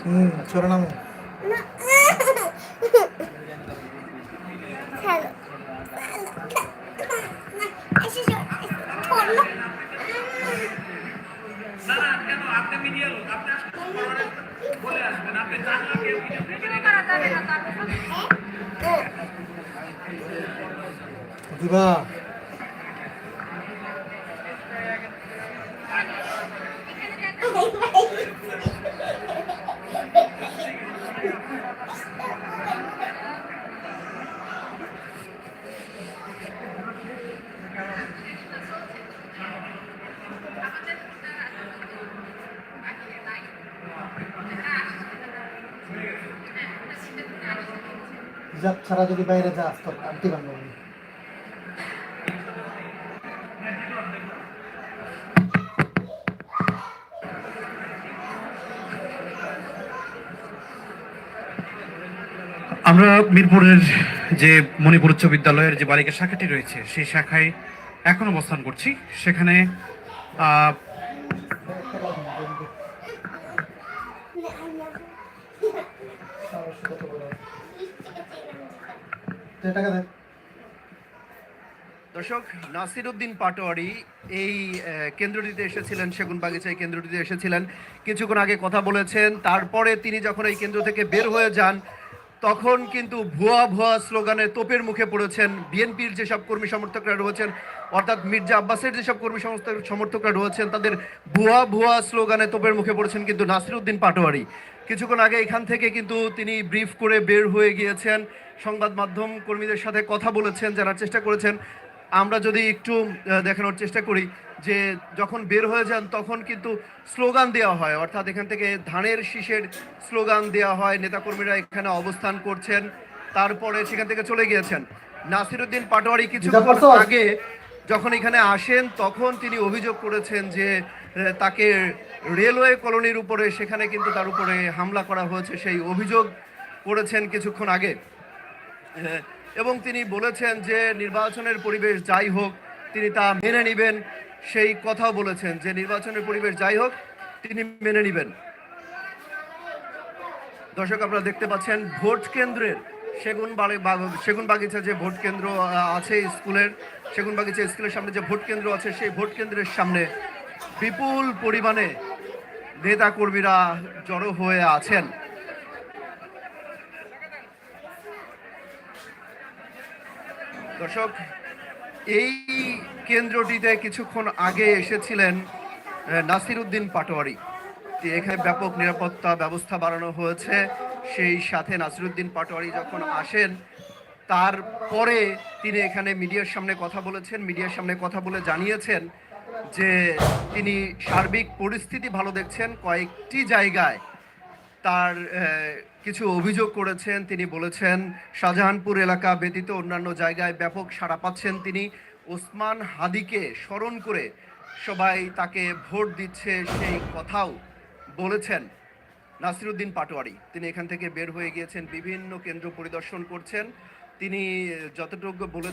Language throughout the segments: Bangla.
হুম সরে নামো খেলো হিজাব ছাড়া যদি বাইরে যাস তোর আন্টি বান্ধব আমরা মিরপুরের যে মণিপুর উচ্চ বিদ্যালয়ের যে বালিকা শাখাটি রয়েছে, সেই শাখায় এখন অবস্থান করছি। সেখানে দর্শক, নাসির উদ্দিন পাটোয়ারি এই কেন্দ্রটিতে এসেছিলেন, সেগুন বাগিচায় কেন্দ্রটিতে এসেছিলেন। কিছুক্ষণ আগে কথা বলেছেন, তারপরে তিনি যখন এই কেন্দ্র থেকে বের হয়ে যান তখন কিন্তু ভুয়া ভুয়া স্লোগানে তোপের মুখে পড়েছেন বিএনপির যেসব কর্মী সমর্থকরা রয়েছেন, অর্থাৎ মির্জা আব্বাসের যেসব কর্মী সমর্থক- সমর্থকরা রয়েছেন, তাদের ভুয়া ভুয়া স্লোগানে তোপের মুখে পড়েছেন কিন্তু নাসির উদ্দিন পাটোয়ারি। কিছুক্ষণ আগে এখান থেকে কিন্তু তিনি ব্রিফ করে বের হয়ে গিয়েছেন। সংবাদ মাধ্যম কর্মীদের সাথে কথা বলেছেন, জানার চেষ্টা করেছেন। আমরা যদি একটু দেখানোর চেষ্টা করি যে যখন বের হয়ে যান তখন কিন্তু স্লোগান দেওয়া হয়। অর্থাৎ এখান থেকে ধানের শীষের স্লোগান দেওয়া হয়। নেতাকর্মীরা এখানে অবস্থান করছেন। তারপরে সেখান থেকে চলে গিয়েছেন। নাসিরুদ্দিন পাটোয়ারি কিছুক্ষণ আগে যখন এখানে আসেন তখন তিনি অভিযোগ করেছেন যে তাকে রেলওয়ে কলোনির উপরে সেখানে কিন্তু তার উপরে হামলা করা হয়েছে সেই অভিযোগ করেছেন কিছুক্ষণ আগে। এবং তিনি বলেছেন যে নির্বাচনের পরিবেশ যাই হোক তিনি তা মেনে নেবেন। সেই কথাও বলেছেন যে নির্বাচনের পরিবেশ যাই হোক, তিনি মেনে নেবেন। দর্শক, আপনারা দেখতে পাচ্ছেন ভোট কেন্দ্রের সেগুন সেগুন বাগিচা যে ভোট কেন্দ্র আছে স্কুলের, সেগুন বাগিচা স্কুলের সামনে যে ভোট কেন্দ্র আছে, সেই ভোট কেন্দ্রের সামনে বিপুল পরিমাণে নেতা কর্মীরা জড়ো হয়ে আছেন। দর্শক, এই কেন্দ্রটিতে কিছুক্ষণ আগে এসেছিলেন নাসির উদ্দিন পাটোয়ারি। এখানে ব্যাপক নিরাপত্তা ব্যবস্থা বাড়ানো হয়েছে, সেই সাথে নাসিরুদ্দিন পাটোয়ারি যখন আসেন, তারপরে তিনি এখানে মিডিয়ার সামনে কথা বলেছেন, মিডিয়ার সামনে কথা বলে জানিয়েছেন যে তিনি সার্বিক পরিস্থিতি ভালো দেখছেন, কয়েকটি জায়গায় তার কিছু অভিযোগ করেছেন। তিনি বলেছেন, শাহজাহানপুর এলাকা ব্যতীত অন্যান্য জায়গায় ব্যাপক সাড়া পাচ্ছেন তিনি। ওসমান হাদিকে স্মরণ করে সবাই তাকে ভোট দিচ্ছে সেই কথাও বলেছেন নাসিরুদ্দিন পাটোয়ারি। তিনি এখান থেকে বের হয়ে গিয়েছেন, বিভিন্ন কেন্দ্র পরিদর্শন করছেন। তিনি যতটুকু বলে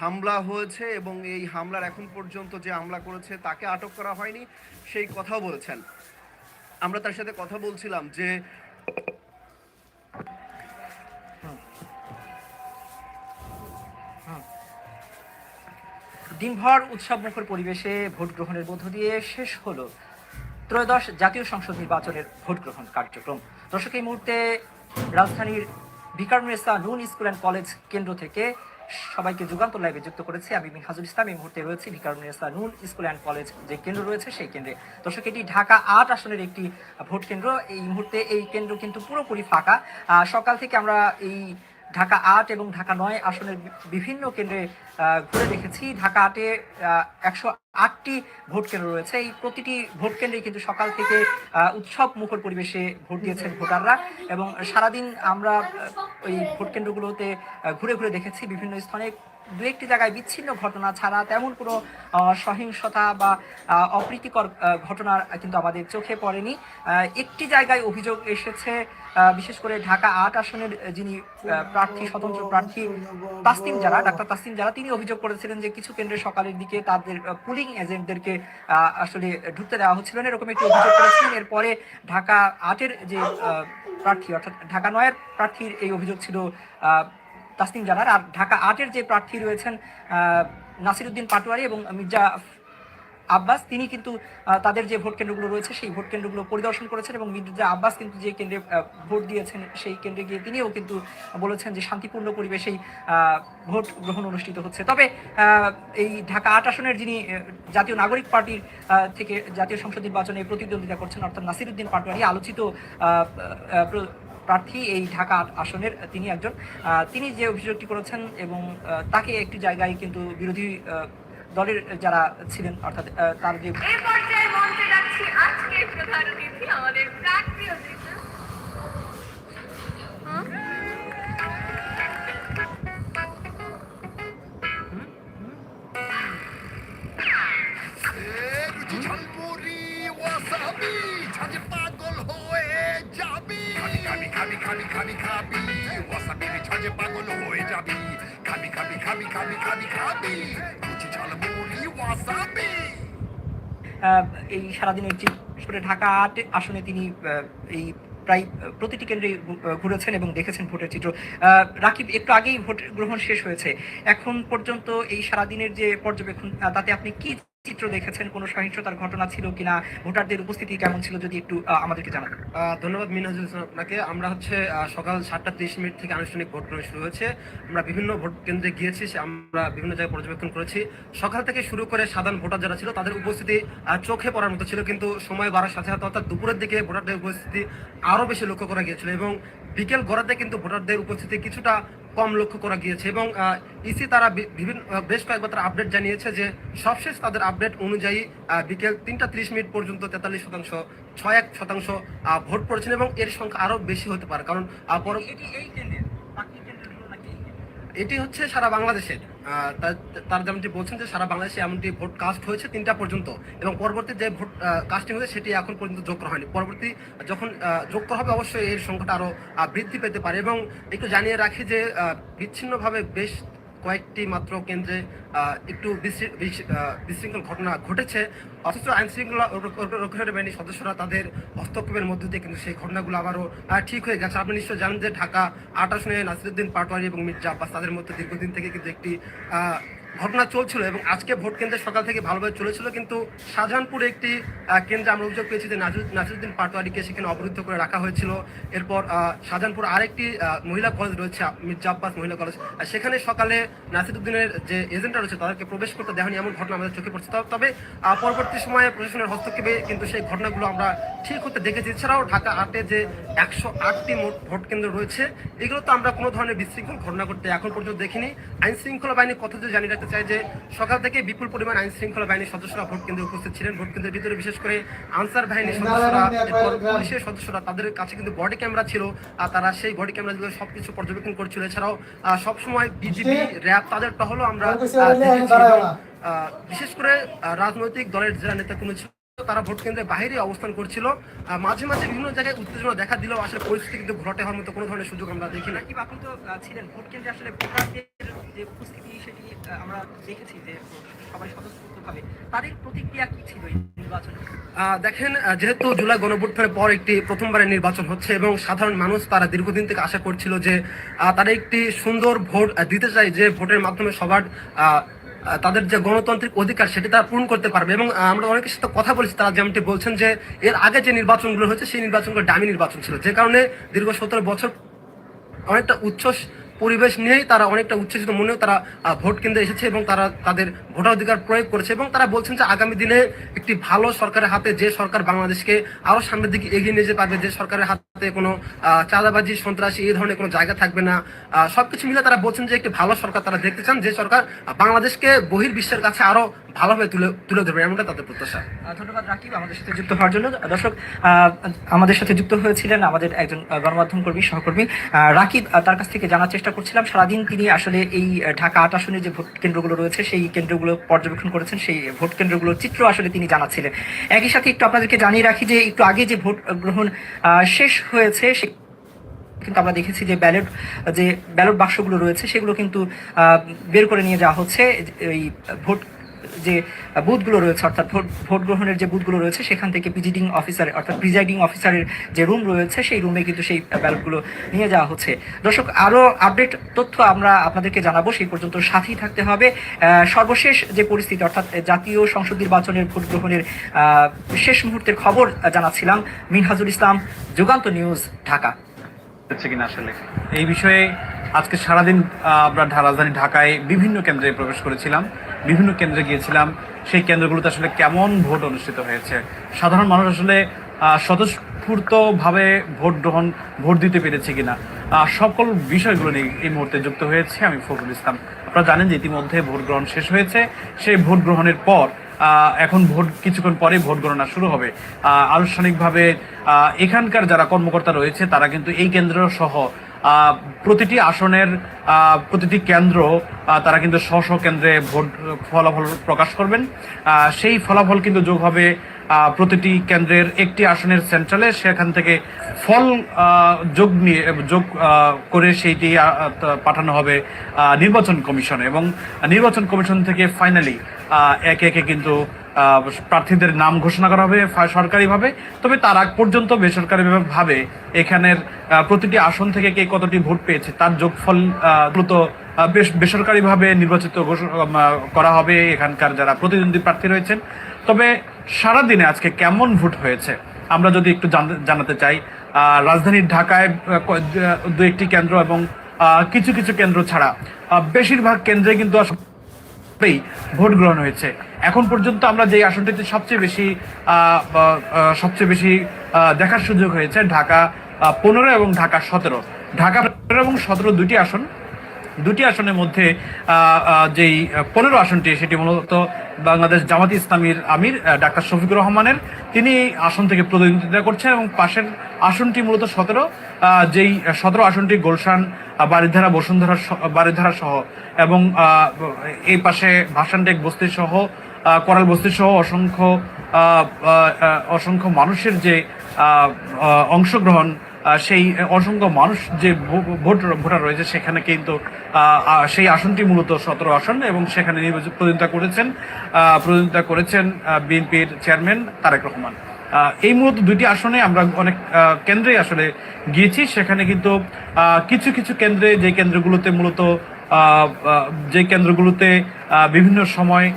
হামলা হয়েছে এবং এই হামলার এখন পর্যন্ত যে হামলা করেছে তাকে আটক করা হয়নি, সেই কথাও বলেছেন। আমরা তার সাথে কথা বলছিলাম যে দিনভর উৎসবমুখর পরিবেশে ভোট গ্রহণের মধ্য দিয়ে শেষ হলো ত্রয়োদশ জাতীয় সংসদ নির্বাচনের ভোট গ্রহণ কার্যক্রম। দর্শক, এই মুহূর্তে রাজধানীর বিকারুনেসা নুন স্কুল অ্যান্ড কলেজ কেন্দ্র থেকে সবাইকে যুগান্তর লাইভে যুক্ত করেছে আমি মিনহাজুল ইসলাম। এই মুহূর্তে রয়েছে বিকারুনেসা নুন স্কুল অ্যান্ড কলেজ যে কেন্দ্র রয়েছে সেই কেন্দ্রে। দর্শক, এটি ঢাকা আট আসনের একটি ভোট কেন্দ্র। এই মুহূর্তে এই কেন্দ্র কিন্তু পুরোপুরি ফাঁকা। সকাল থেকে আমরা এই ঢাকা আট এবং ঢাকা নয় আসনের বিভিন্ন কেন্দ্রে ঘুরে দেখেছি। ঢাকা আটে একশো আটটি ভোট কেন্দ্র রয়েছে। এই প্রতিটি ভোট কেন্দ্রে কিন্তু সকাল থেকে উৎসব মুখর পরিবেশে ভোট দিয়েছেন ভোটাররা এবং সারাদিন আমরা ওই ভোট কেন্দ্রগুলোতে ঘুরে ঘুরে দেখেছি বিভিন্ন স্থানে। দু একটি জায়গায় বিচ্ছিন্ন ঘটনা ছাড়া তেমন কোনো সহিংসতা বা অপ্রীতিকর ঘটনা কিন্তু আমাদের চোখে পড়েনি। একটি জায়গায় অভিযোগ এসেছে বিশেষ করে ঢাকা আট আসনের যিনি প্রার্থী, স্বতন্ত্র প্রার্থী তাসিম যারা ডাক্তার তাসিম যারা তিনি অভিযোগ করেছিলেন যে কিছু কেন্দ্রে সকালের দিকে তাদের পুলিং এজেন্টদেরকে আসলে ঢুকতে দেওয়া হচ্ছিল না, এরকম একটি অভিযোগ করেছিলেন। এরপরে ঢাকা আটের যে প্রার্থী, অর্থাৎ ঢাকা নয়ের প্রার্থীর এই অভিযোগ ছিল তাসনিম জানার। আর ঢাকা আটের যে প্রার্থী রয়েছেন নাসিরুদ্দিন পাটোয়ারি এবং মির্জা আব্বাস, তিনি কিন্তু তাদের যে ভোট কেন্দ্রগুলো রয়েছে, সেই ভোট কেন্দ্রগুলো পরিদর্শন করেছেন এবং মির্জা আব্বাস কিন্তু যে কেন্দ্রে ভোট দিয়েছেন, সেই কেন্দ্রে গিয়ে তিনিও কিন্তু বলেছেন যে শান্তিপূর্ণ পরিবেশেই ভোট গ্রহণ অনুষ্ঠিত হচ্ছে। তবে এই ঢাকা আট আসনের যিনি জাতীয় নাগরিক পার্টির থেকে জাতীয় সংসদ নির্বাচনে প্রতিদ্বন্দ্বিতা করছেন অর্থাৎ নাসিরুদ্দিন পাটোয়ারি, আলোচিত প্রার্থী এই ঢাকা আসনের তিনি একজন। তিনি যে অভিযোগটি করেছেন এবং তাকে একটি জায়গায় কিন্তু বিরোধী দলের যারা ছিলেন, অর্থাৎ তার যে আমাদের খাবি খাবি খাবি খাবি। ওয়াসাবি ছাজে পাগল হয়ে যাবি। খাবি খাবি খাবি খাবি খাবি খাবি। রুচি ঝালমুড়ি ওয়াসাবি। আহ, এই সারাদিনের যে ঢাকা আট আসনে তিনি এই প্রায় প্রতিটি কেন্দ্রে ঘুরেছেন এবং দেখেছেন ভোটের চিত্র। রাকিব একটু আগেই ভোট গ্রহণ শেষ হয়েছে। এখন পর্যন্ত এই সারাদিনের যে পর্যবেক্ষণ তাতে আপনি কি চিত্র দেখেছেন, কোনো সহিংসতার ঘটনা ছিল কিনা? ভোটারদের উপস্থিতি কেমন ছিল যদি একটু আমাদেরকে জানাবেন ধন্যবাদ ইসলাম আপনাকে। আমরা হচ্ছে সকাল সাতটা তিরিশ মিনিট থেকে আনুষ্ঠানিক ভোট গ্রহণ শুরু হয়েছে। আমরা বিভিন্ন ভোট কেন্দ্রে গিয়েছি আমরা বিভিন্ন জায়গায় পর্যবেক্ষণ করেছি। সকাল থেকে শুরু করে সাধারণ ভোটার যারা ছিল, তাদের উপস্থিতি চোখে পড়ার মতো ছিল। কিন্তু সময় বাড়ার সাথে সাথে অর্থাৎ দুপুরের দিকে ভোটারদের উপস্থিতি আরও বেশি লক্ষ্য করা গিয়েছিল এবং বিকেল গড়াতে কিন্তু ভোটারদের উপস্থিতি কিছুটা কম লক্ষ্য করা গিয়েছে এবং ইসি তারা বিভিন্ন বেশ কয়েকবার তারা আপডেট জানিয়েছে যে সবশেষ তাদের আপডেট অনুযায়ী বিকেল তিনটা ত্রিশ মিনিট পর্যন্ত তেতাল্লিশ শতাংশ ছয় এক শতাংশ ভোট পড়েছেন এবং এর সংখ্যা আরও বেশি হতে পারে। কারণ আহ, পর- এটি এই কেন্দ্রের বাকি কেন্দ্রগুলো নাকি এই কেন্দ্রের? এটি হচ্ছে সারা বাংলাদেশের। তার- যেমনটি বলছেন যে সারা বাংলাদেশে এমনটি ভোট কাস্ট হয়েছে তিনটা পর্যন্ত এবং পরবর্তী যে ভোট কাস্টিং হয়েছে সেটি এখন পর্যন্ত যোগ করা হয়নি। পরবর্তী যখন যোগ করা হবে অবশ্যই এর সংখ্যাটা আরও বৃদ্ধি পেতে পারে এবং একটু জানিয়ে রাখি যে বিচ্ছিন্নভাবে বেশ কয়েকটি মাত্র কেন্দ্রে একটু বিশৃঙ্খল ঘটনা ঘটেছে। অথচ আইন শৃঙ্খলা রক্ষা বাহিনীর সদস্যরা তাদের হস্তক্ষেপের মধ্যে দিয়ে কিন্তু সেই ঘটনাগুলো আবারও ঠিক হয়ে গেছে। আপনি নিশ্চয় জানেন যে ঢাকা আট নাসিরুদ্দিন পাটোয়ারি এবং মির্জা আব্বাস তাদের মধ্যে দীর্ঘদিন থেকে কিন্তু একটি ঘটনা চলছিল এবং আজকে ভোট কেন্দ্রে সকাল থেকে ভালোভাবে চলেছিল, কিন্তু শাহজাহানপুরে একটি কেন্দ্রে আমরা অভিযোগ পেয়েছি যে নাজু- নাসিরুদ্দিন পাটোয়ারিকে সেখানে অবরুদ্ধ করে রাখা হয়েছিল। এরপর শাহজাহানপুর আরেকটি মহিলা কলেজ রয়েছে, মির্জা আব্বাস মহিলা কলেজ। সেখানে সকালে নাসিরুদ্দিনের যে এজেন্টরা রয়েছে, তাদেরকে প্রবেশ করতে দেওয়া হয়নি এমন ঘটনা আমাদের চোখে পড়ছে। তবে- পরবর্তী সময়ে প্রশাসনের হস্তক্ষেপে কিন্তু সেই ঘটনাগুলো আমরা ঠিক হতে দেখেছি। এছাড়াও ঢাকা আটে যে একশো আটটি ভোট কেন্দ্র রয়েছে, এগুলো তো আমরা কোনো ধরনের বিশৃঙ্খল ঘটনা করতে এখন পর্যন্ত দেখিনি। আইন শৃঙ্খলা বাহিনীর কথা যদি জানি রাখতে চাই যে সকাল থেকে বিপুল পরিমাণ আইন শৃঙ্খলা বাহিনীর সদস্যরা ভোট কেন্দ্রে উপস্থিত ছিলেন। ভোট কেন্দ্রের ভিতরে বিশেষ করে আনসার বাহিনীর সদস্যরা পুলিশের সদস্যরা তাদের কাছে কিন্তু বডি ক্যামেরা ছিল আর তারা সেই বডি ক্যামেরাগুলো সবকিছু পর্যবেক্ষণ করছিল। এছাড়াও সবসময় বিজেপি র্যাব তাদের টহলও আমরা বিশেষ করে রাজনৈতিক দলের যারা নেতা কোনো তারা ভোট কেন্দ্রের বাইরে অবস্থান করছিল। মাঝে মাঝে বিভিন্ন জায়গায় উত্তেজনা দেখা দিলেও আসলে পরিস্থিতি কিন্তু ঘটে হওয়ার মতো কোনো ধরনের সুযোগ আমরা দেখি না রাকিব আপনি তো ছিলেন। ভোট কেন্দ্রে আসলে ভোটারদের যে উপস্থিতি দেখেন যেহেতু জুলাই গণভোটের পর একটি প্রথমবারের নির্বাচন হচ্ছে এবং সাধারণ মানুষ তারা দীর্ঘদিন থেকে আশা করছিল যে তারা একটি সুন্দর ভোট দিতে চায় যে ভোটের মাধ্যমে সবার তাদের যে গণতান্ত্রিক অধিকার সেটি তারা পূরণ করতে পারবে এবং আমরা অনেকের সাথে কথা বলেছি, তারা যেমনটি বলছেন যে, এর আগে যে নির্বাচনগুলো হয়েছে, সেই নির্বাচনগুলো ডামি নির্বাচন ছিল। যে কারণে দীর্ঘ সতেরো বছর অনেকটা উচ্ছ্বাস পরিবেশ নিয়েই তারা অনেকটা উচ্ছ্বসিত। মনেও তারা ভোট কেন্দ্রে এসেছে এবং তারা তাদের ভোটাধিকার প্রয়োগ করেছে এবং তারা বলছেন যে আগামী দিনে একটি ভালো সরকারের হাতে যে সরকার বাংলাদেশকে আরও সামনের দিকে এগিয়ে নিয়ে যেতে পারবে, যে সরকারের হাতে কোনো চাঁদাবাজি, সন্ত্রাসী এই ধরনের কোনো জায়গা থাকবে না সবকিছু মিলে তারা বলছেন যে একটি ভালো সরকার তারা দেখতে চান, যে সরকার বাংলাদেশকে বহির্বিশ্বের কাছে আরও ভালোভাবে তুলে তুলে ধরবে, এমনটা তাদের প্রত্যাশা। ধন্যবাদ রাকিব, আমাদের সাথে যুক্ত হওয়ার জন্য। দর্শক আমাদের সাথে যুক্ত হয়েছিলেন আমাদের একজন গণমাধ্যম কর্মী, সহকর্মী। রাকিব তার কাছ থেকে জানার চেষ্টা করছিলাম, সারাদিন তিনি আসলে এই ঢাকা আট আসনে যে ভোট কেন্দ্রগুলো রয়েছে, সেই কেন্দ্রগুলো পর্যবেক্ষণ করেছেন, সেই ভোট কেন্দ্রগুলোর চিত্র আসলে তিনি জানাচ্ছিলেন। একই সাথে একটু আপনাদেরকে জানিয়ে রাখি যে, একটু আগে যে ভোট গ্রহণ শেষ হয়েছে, সে কিন্তু আমরা দেখেছি যে ব্যালট যে ব্যালট বাক্সগুলো রয়েছে, সেগুলো কিন্তু বের করে নিয়ে যাওয়া হচ্ছে, এই ভোট যে বুথগুলো রয়েছে, অর্থাৎ ভোট ভোট গ্রহণের যে বুথগুলো রয়েছে, সেখান থেকে প্রিজিডিং অফিসার অর্থাৎ প্রিজাইডিং অফিসারের যে রুম রয়েছে, সেই রুমে কিন্তু সেই ব্যালটগুলো নিয়ে যাওয়া হচ্ছে। দর্শক আরও আপডেট তথ্য আমরা আপনাদেরকে জানাব, সেই পর্যন্ত সাথেই থাকতে হবে। সর্বশেষ যে পরিস্থিতি, অর্থাৎ জাতীয় সংসদ নির্বাচনের ভোট গ্রহণের শেষ মুহূর্তের খবর জানাচ্ছিলাম। মিনহাজুল ইসলাম, যুগান্ত নিউজ, ঢাকা। হচ্ছে কিনা আসলে? এই বিষয়ে আজকে সারাদিন আমরা রাজধানী ঢাকায় বিভিন্ন কেন্দ্রে প্রবেশ করেছিলাম, বিভিন্ন কেন্দ্রে গিয়েছিলাম। সেই কেন্দ্রগুলোতে আসলে কেমন ভোট অনুষ্ঠিত হয়েছে? সাধারণ মানুষ আসলে স্বতঃস্ফূর্তভাবে ভোট গ্রহণ, ভোট দিতে পেরেছে কিনা? সকল বিষয়গুলো নিয়ে এই মুহূর্তে যুক্ত হয়েছে আমি ফখরুল ইসলাম। আপনারা জানেন যে ইতিমধ্যে ভোট গ্রহণ শেষ হয়েছে। সেই ভোট গ্রহণের পর এখন ভোট, কিছুক্ষণ পরে ভোট গণনা শুরু হবে। আনুষ্ঠানিকভাবে এখানকার যারা কর্মকর্তা রয়েছে, তারা কিন্তু এই কেন্দ্র সহ প্রতিটি আসনের প্রতিটি কেন্দ্র তারা কিন্তু স্ব স্ব কেন্দ্রে ভোট, ফলাফল প্রকাশ করবেন। সেই ফলাফল কিন্তু যোগ হবে প্রতিটি কেন্দ্রের একটি আসনের সেন্ট্রালে। সেখান থেকে ফল যোগ নিয়ে, যোগ করে সেইটি পাঠানো হবে নির্বাচন কমিশনে। এবং নির্বাচন কমিশন থেকে ফাইনালি একে একে কিন্তু প্রার্থীদের নাম ঘোষণা করা হবে সরকারিভাবে। তবে তার আগ পর্যন্ত বেসরকারিভাবে এখানের প্রতিটি আসন থেকে কে কতটি ভোট পেয়েছে তার যোগফল দ্রুত বেসরকারিভাবে নির্বাচিত করা হবে এখানকার যারা প্রতিদ্বন্দ্বী প্রার্থী রয়েছেন। তবে সারাদিনে আজকে কেমন ভোট হয়েছে আমরা যদি একটু জানাতে চাই আহ, রাজধানীর ঢাকায় দু একটি কেন্দ্র এবং কিছু কিছু কেন্দ্র ছাড়া বেশিরভাগ কেন্দ্রে কিন্তু এই ভোট গ্রহণ হয়েছে। এখন পর্যন্ত আমরা যে আসনটিতে সবচেয়ে বেশি সবচেয়ে বেশি দেখার সুযোগ হয়েছে ঢাকা পনেরো এবং ঢাকা সতেরো। ঢাকা পনেরো এবং সতেরো দুটি আসন। দুটি আসনের মধ্যে যেই পনেরো আসনটি, সেটি মূলত বাংলাদেশ জামাত ইসলামীর আমির ডাক্তার শফিকুর রহমানের। তিনি আসন থেকে প্রতিনিধিত্ব করছেন এবং পাশের আসনটি মূলত সতেরো যেই সতেরো আসনটি গোলশান বারিধারা, বসুন্ধরা বারিধারা সহ এবং এই পাশে ভাসানটেক বস্তি সহ করাল বস্তি সহ অসংখ্য অসংখ্য মানুষের যে অংশগ্রহণ সেই অসংখ্য মানুষ যে ভোট ভোটার রয়েছে সেখানে কিন্তু সেই আসনটি মূলত সতেরো আসন এবং সেখানে নির্বাচন প্রতিনিধিত্ব করেছেন আহ, করেছেন বিএনপির চেয়ারম্যান তারেক রহমান। এই মূলত দুইটি আসনে আমরা অনেক কেন্দ্রে আসলে গিয়েছি। সেখানে কিন্তু কিছু কিছু কেন্দ্রে যে কেন্দ্রগুলোতে মূলত যে কেন্দ্রগুলোতে বিভিন্ন সময়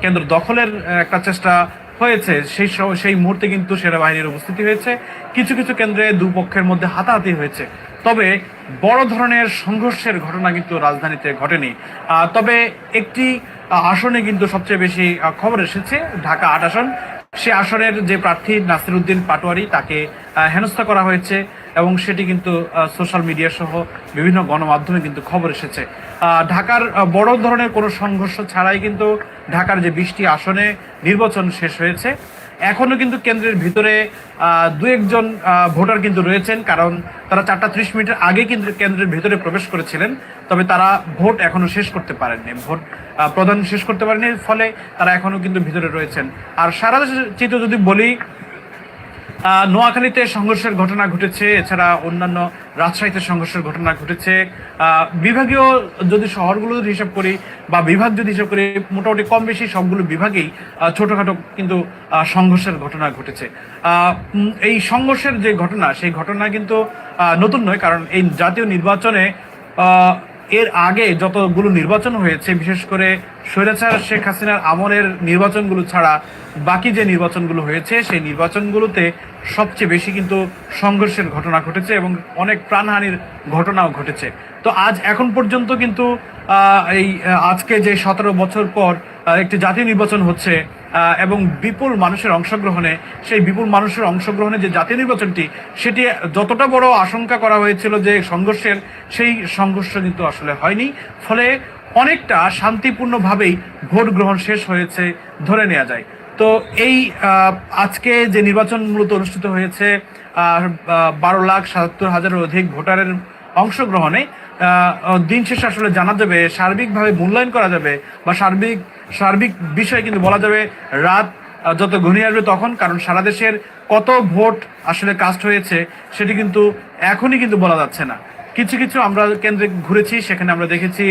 কেন্দ্র দখলের একটা চেষ্টা হয়েছে, সেই সেই মুহূর্তে কিন্তু সেনাবাহিনীর উপস্থিতি হয়েছে। কিছু কিছু কেন্দ্রে দুপক্ষের মধ্যে হাতাহাতি হয়েছে। তবে বড় ধরনের সংঘর্ষের ঘটনা কিন্তু রাজধানীতে ঘটেনি। তবে একটি আসনে কিন্তু সবচেয়ে বেশি খবর এসেছে, ঢাকা আট আসন। সে আসনের যে প্রার্থী নাসির উদ্দিন পাটোয়ারি, তাকে হেনস্থা করা হয়েছে এবং সেটি কিন্তু সোশ্যাল মিডিয়া সহ বিভিন্ন গণমাধ্যমে কিন্তু খবর এসেছে। ঢাকার বড় ধরনের কোনো সংঘর্ষ ছাড়াই কিন্তু ঢাকার যে বৃষ্টি আসনে নির্বাচন শেষ হয়েছে। এখনও কিন্তু কেন্দ্রের ভিতরে দু একজন ভোটার কিন্তু রয়েছেন, কারণ তারা চারটা ত্রিশ মিনিটের আগে কিন্তু কেন্দ্রের ভিতরে প্রবেশ করেছিলেন, তবে তারা ভোট এখনও শেষ করতে পারেননি। ভোট প্রদান শেষ করতে পারেনি ফলে তারা এখনও কিন্তু ভিতরে রয়েছেন। আর সারা চিত্র যদি বলি নোয়াখালীতে সংঘর্ষের ঘটনা ঘটেছে, এছাড়া অন্যান্য রাজশাহীতে সংঘর্ষের ঘটনা ঘটেছে। বিভাগীয় যদি শহরগুলো যদি হিসাব করি বা বিভাগ যদি হিসাব করি, মোটামুটি কম বেশি সবগুলো বিভাগেই ছোটখাটো কিন্তু সংঘর্ষের ঘটনা ঘটেছে। এই সংঘর্ষের যে ঘটনা, সেই ঘটনা কিন্তু নতুন নয়, কারণ এই জাতীয় নির্বাচনে এর আগে যতগুলো নির্বাচন হয়েছে, বিশেষ করে স্বৈরাচার শেখ হাসিনার আমলের নির্বাচনগুলো ছাড়া বাকি যে নির্বাচনগুলো হয়েছে, সেই নির্বাচনগুলোতে সবচেয়ে বেশি কিন্তু সংঘর্ষের ঘটনা ঘটেছে এবং অনেক প্রাণহানির ঘটনাও ঘটেছে। তো আজ এখন পর্যন্ত কিন্তু এই আজকে যে সতেরো বছর পর একটি জাতীয় নির্বাচন হচ্ছে এবং বিপুল মানুষের অংশগ্রহণে, সেই বিপুল মানুষের অংশগ্রহণে যে জাতীয় নির্বাচনটি, সেটি যতটা বড় আশঙ্কা করা হয়েছিল যে সংঘর্ষের, সেই সংঘর্ষ কিন্তু আসলে হয়নি। ফলে অনেকটা শান্তিপূর্ণভাবেই ভোট গ্রহণ শেষ হয়েছে ধরে নেওয়া যায়। তো এই আজকে যে নির্বাচন মূলত অনুষ্ঠিত হয়েছে বারো লাখ সাতাত্তর হাজারের অধিক ভোটারের অংশগ্রহণে দিন শেষে আসলে জানা যাবে সার্বিকভাবে মূল্যায়ন করা যাবে বা সার্বিক সার্বিক বিষয়ে কিন্তু বলা যাবে রাত যত ঘনিয়ে আসবে তখন, কারণ সারা দেশের কত ভোট আসলে কাস্ট হয়েছে সেটি কিন্তু এখনই কিন্তু বলা যাচ্ছে না। কিছু কিছু আমরা কেন্দ্রে ঘুরেছি, সেখানে আমরা দেখেছি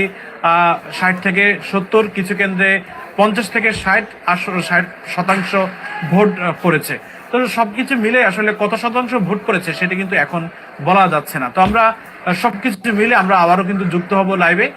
ষাট থেকে সত্তর, কিছু কেন্দ্রে পঞ্চাশ থেকে ষাট ষাট শতাংশ ভোট পড়েছে। তো সব কিছু মিলে আসলে কত শতাংশ ভোট পড়েছে সেটা কিন্তু এখন বলা যাচ্ছে না। তো আমরা সব কিছু মিলে আমরা আবারও কিন্তু যুক্ত হব লাইভে